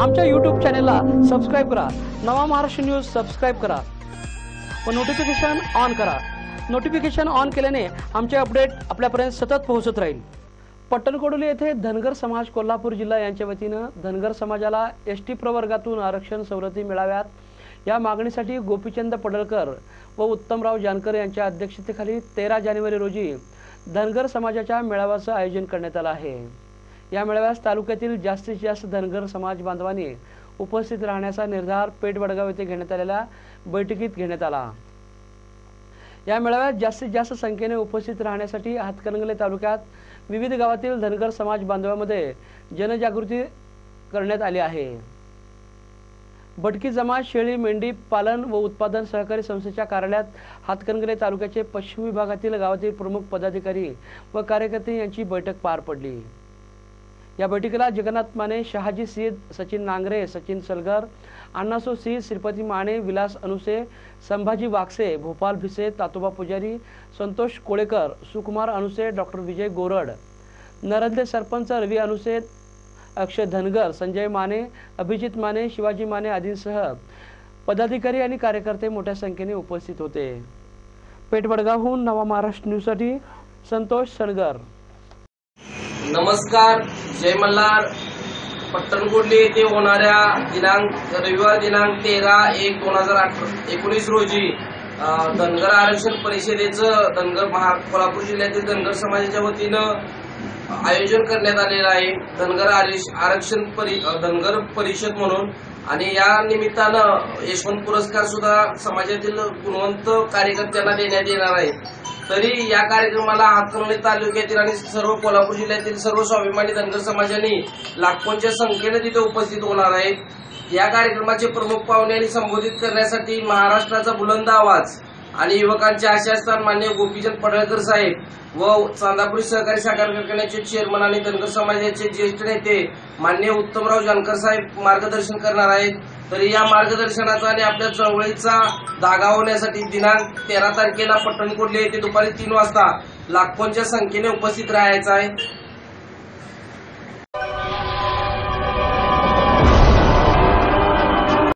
आमच्या यूट्यूब चॅनेलला सबस्क्राईब करा. नवा महाराष्ट्र न्यूज सबस्क्राईब करा. व नोटिफिकेशन ऑन करा. नोटिफिकेशन ऑन केल्याने आमचे अपडेट आपल्यापर्यंत सतत पोहोचत राहील. पट्टणकोडोली येथे धनगर समाज कोल्हापूर जिल्हा यांच्या वतीनं धनगर समाजाला एस टी प्रवर्गातून आरक्षण सवलती मिळाव्यात. या मागणीसाठी गोपीचंद पडळकर व उत्तमराव जानकर यांच्या अध्यक्षतेखाली तेरा जानेवारी रोजी धनगर समाजाच्या मेळाव्याचं आयोजन करण्यात आलं आहे. या मेळाव्यास तालुक्यातील जास्तीत जास्त धनगर समाज बांधवांनी उपस्थित राहण्याचा निर्धार पेठ वडगाव येथे घेण्यात आलेल्या बैठकीत घेण्यात आला. या मेळाव्यात जास्तीत जास्त संख्येने उपस्थित राहण्यासाठी हातकणंगले तालुक्यात विविध गावातील धनगर समाज बांधवांमध्ये जनजागृती करण्यात आली आहे. भटकी जमात शेळी मेंढी पालन व उत्पादन सहकारी संस्थेच्या कार्यालयात हातकणंगले तालुक्याचे पश्चिम विभागातील गावातील प्रमुख पदाधिकारी व कार्यकर्ते यांची बैठक पार पडली. या बैठकीला जगन्नाथ माने शहाजी सीद सचिन नांगरे सचिन सलगर अण्णासो सीद श्रीपती माने विलास अनुसे संभाजी वागसे भोपाल भिसे तातोबा पुजारी संतोष कोळेकर सुकुमार अनुसे डॉक्टर विजय गोरड. नरंदे सरपंच रवी अनुसे अक्षय धनगर संजय माने अभिजित माने शिवाजी माने आदींसह पदाधिकारी आणि कार्यकर्ते मोठ्या संख्येने उपस्थित होते. पेठवडगावहून नवा महाराष्ट्र न्यूजसाठी संतोष सणगर नमस्कार जय मल्हार. पट्टणकोडली येथे होणाऱ्या दिनांक रविवार दिनांक तेरा एक दोन हजार अठरा एकोणीस रोजी धनगर आरक्षण परिषदेचं धनगर महा कोल्हापूर जिल्ह्यातील धनगर समाजाच्या वतीनं आयोजन करण्यात आलेलं आहे. धनगर आरक्षण परि धनगर परिषद म्हणून. आणि या निमित्तानं यशवंत पुरस्कार सुद्धा समाजातील गुणवंत कार्यकर्त्यांना देण्यात येणार आहे. तरी या कार्यक्रमाला हातकणंगले तालुक्यातील आणि सर्व कोल्हापूर जिल्ह्यातील सर्व स्वाभिमानी धनगर समाजाने लाखोंच्या संख्येने तिथे उपस्थित होणार आहेत. या कार्यक्रमाचे प्रमुख पाहुणे आणि संबोधित करण्यासाठी महाराष्ट्राचा बुलंद आवाज आणि युवकांचे आशास्थान मान्य गोपीचंद पडळकर साहेब व चांदापुरी सहकारी साखर कारखान्याचे चेअरमन आणि धनगर समाजाचे ज्येष्ठ नेते मान्य उत्तमराव जानकर साहेब मार्गदर्शन करणार आहेत. तर या मार्गदर्शनाचा आणि आपल्या चळवळीचा धागा होण्यासाठी दिनांक तेरा तारखेला पट्टणकोटले येथे दुपारी तीन वाजता लाखोंच्या संख्येने उपस्थित राहायचं आहे.